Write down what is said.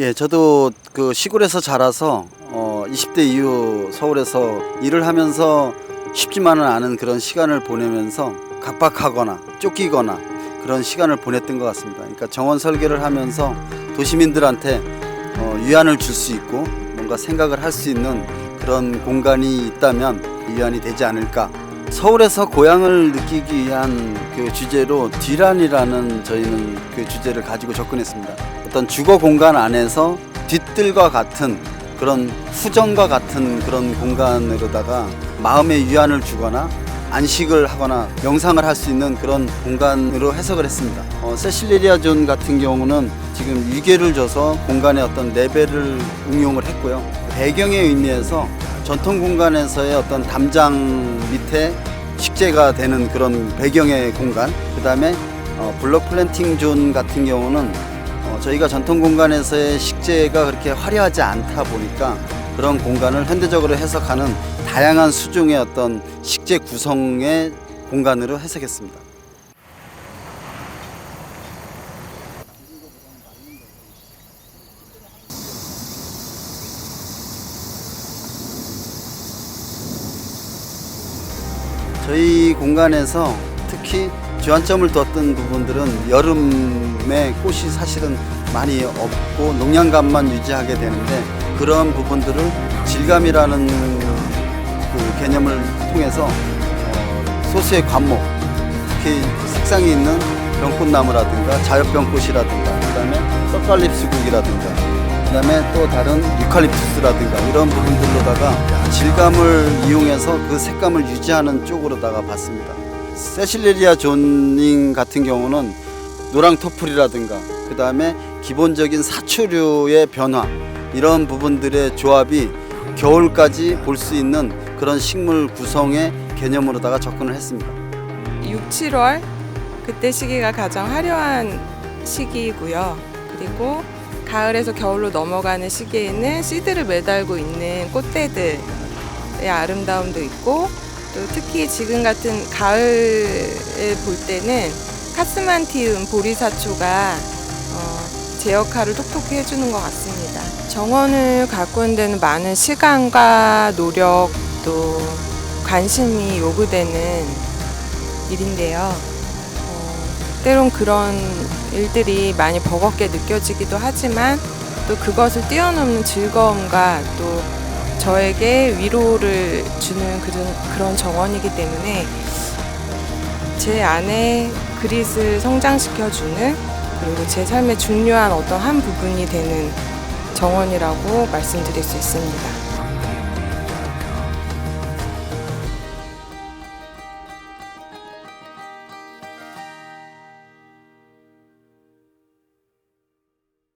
예, 저도 그 시골에서 자라서 어, 20대 이후 서울에서 일을 하면서 쉽지만은 않은 그런 시간을 보내면서 각박하거나 쫓기거나 그런 시간을 보냈던 것 같습니다. 그러니까 정원 설계를 하면서 도시민들한테 어, 위안을 줄 수 있고 뭔가 생각을 할 수 있는 그런 공간이 있다면 위안이 되지 않을까. 서울에서 고향을 느끼기 위한 그 주제로 뒤란이라는 저희는 그 주제를 가지고 접근했습니다. 어떤 주거 공간 안에서 뒤뜰과 같은 그런 후정과 같은 그런 공간으로다가 마음의 위안을 주거나 안식을 하거나 명상을 할 수 있는 그런 공간으로 해석을 했습니다. 어, 세실리리아 존 같은 경우는 지금 위계를 줘서 공간의 어떤 레벨을 응용을 했고요. 배경의 의미에서 전통 공간에서의 어떤 담장 밑에 식재가 되는 그런 배경의 공간. 그 다음에 어, 블록 플랜팅 존 같은 경우는 어, 저희가 전통 공간에서의 식재가 그렇게 화려하지 않다 보니까 그런 공간을 현대적으로 해석하는 다양한 수종의 어떤 식재 구성의 공간으로 해석했습니다. 저희 공간에서 특히 주안점을 뒀던 부분들은 여름에 꽃이 사실은 많이 없고 농양감만 유지하게 되는데 그런 부분들을 질감이라는 그 개념을 통해서 어, 소수의 관목 특히 색상이 있는 병꽃나무라든가 자엽병꽃이라든가 그다음에 떡갈립수국이라든가 그다음에 또 다른 유칼립투스라든가 이런 부분들로다가 질감을 이용해서 그 색감을 유지하는 쪽으로다가 봤습니다. 세실레리아 존닝 같은 경우는 노랑 토플이라든가 그다음에 기본적인 사초류의 변화 이런 부분들의 조합이 겨울까지 볼 수 있는 그런 식물 구성의 개념으로다가 접근을 했습니다. 6, 7월 그때 시기가 가장 화려한 시기이고요. 그리고 가을에서 겨울로 넘어가는 시기에는 씨드를 매달고 있는 꽃대들의 아름다움도 있고 또 특히 지금 같은 가을을 볼 때는 카스만티움 보리사초가 어, 제 역할을 톡톡히 해주는 것 같습니다. 정원을 가꾸는 데는 많은 시간과 노력 또 관심이 요구되는 일인데요. 어, 때론 그런 일들이 많이 버겁게 느껴지기도 하지만 또 그것을 뛰어넘는 즐거움과 또 저에게 위로를 주는 그런, 그런 정원이기 때문에 제 안에 그릿을 성장시켜주는 그리고 제 삶의 중요한 어떤 한 부분이 되는 정원이라고 말씀드릴 수 있습니다.